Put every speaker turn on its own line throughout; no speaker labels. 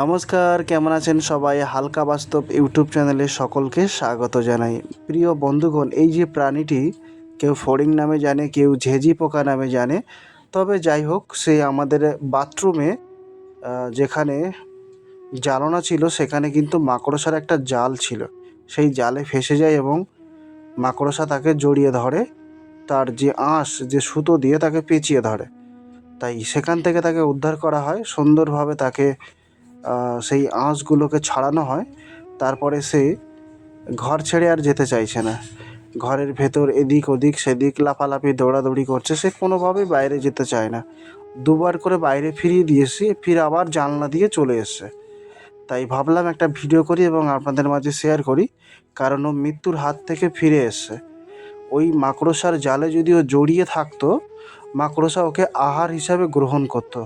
নমস্কার, কেমন আছেন সবাই? হালকা বাস্তব ইউটিউব চ্যানেলে সকলকে স্বাগত জানাই। প্রিয় বন্ধুগণ, এই যে প্রাণীটি, কেউ ফড়িং নামে জানে, কেউ ঝেঁঝি পোকা নামে জানে, তবে যাই হোক, সে আমাদের বাথরুমে যেখানে জ্বালানা ছিল, সেখানে কিন্তু মাকড়সার একটা জাল ছিল। সেই জালে ফেসে যায় এবং মাকড়সা তাকে জড়িয়ে ধরে। তার যে আঁশ, যে সুতো দিয়ে তাকে পেঁচিয়ে ধরে। তাই সেখান থেকে তাকে উদ্ধার করা হয়। সুন্দরভাবে তাকে সেই আঁশগুলোকে ছাড়ানো হয়, তারপরে সে ঘর ছেড়ে আর যেতে চাইছে না। ঘরের ভেতর এদিক ওদিক, সেদিক লাফালাফি, দৌড়াদৌড়ি করছে, সে কোনোভাবেই বাইরে যেতে চায় না। দুবার করে বাইরে ফিরিয়ে দিয়েছি ফিরে আবার জানলা দিয়ে চলে এসছে। তাই ভাবলাম একটা ভিডিও করি এবং আপনাদের মাঝে শেয়ার করি, কারণ ও মৃত্যুর হাত থেকে ফিরে এসছে। ওই মাকড়সার জালে যদি ও জড়িয়ে থাকতো, মাকড়সা ওকে আহার হিসাবে গ্রহণ করতো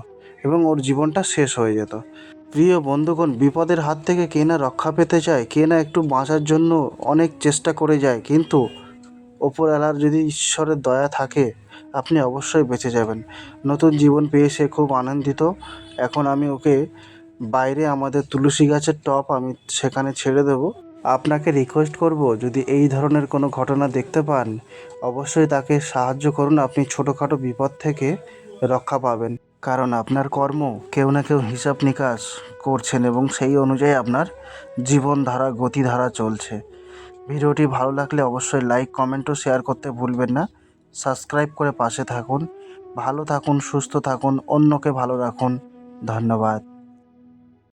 এবং ওর জীবনটা শেষ হয়ে যেত। প্রিয় বন্ধুগণ, বিপদের হাত থেকে কে না রক্ষা পেতে চায় কে না একটু বাঁচার জন্য অনেক চেষ্টা করে যায়, কিন্তু ওপরওয়ালার যদি ঈশ্বরের দয়া থাকে, আপনি অবশ্যই বেঁচে যাবেন। নতুন জীবন পেয়ে সে খুব আনন্দিত। এখন আমি ওকে বাইরে আমাদের তুলসী গাছের টপ আমি সেখানে ছেড়ে দেব। আপনাকে রিকোয়েস্ট করব, যদি এই ধরনের কোনো ঘটনা দেখতে পান, অবশ্যই তাকে সাহায্য করুন। আপনি ছোটোখাটো বিপদ থেকে রক্ষা পাবেন। কারণ আপনার কর্ম কেউ না কেউ হিসাব নিকাশ করছেন এবং সেই অনুযায়ী আপনার জীবনধারা, গতিধারা চলছে। ভিডিওটি ভালো লাগলে অবশ্যই লাইক কমেন্ট ও শেয়ার করতে ভুলবেন না। সাবস্ক্রাইব করে পাশে থাকুন। ভালো থাকুন, সুস্থ থাকুন, অন্যকে ভালো রাখুন। ধন্যবাদ।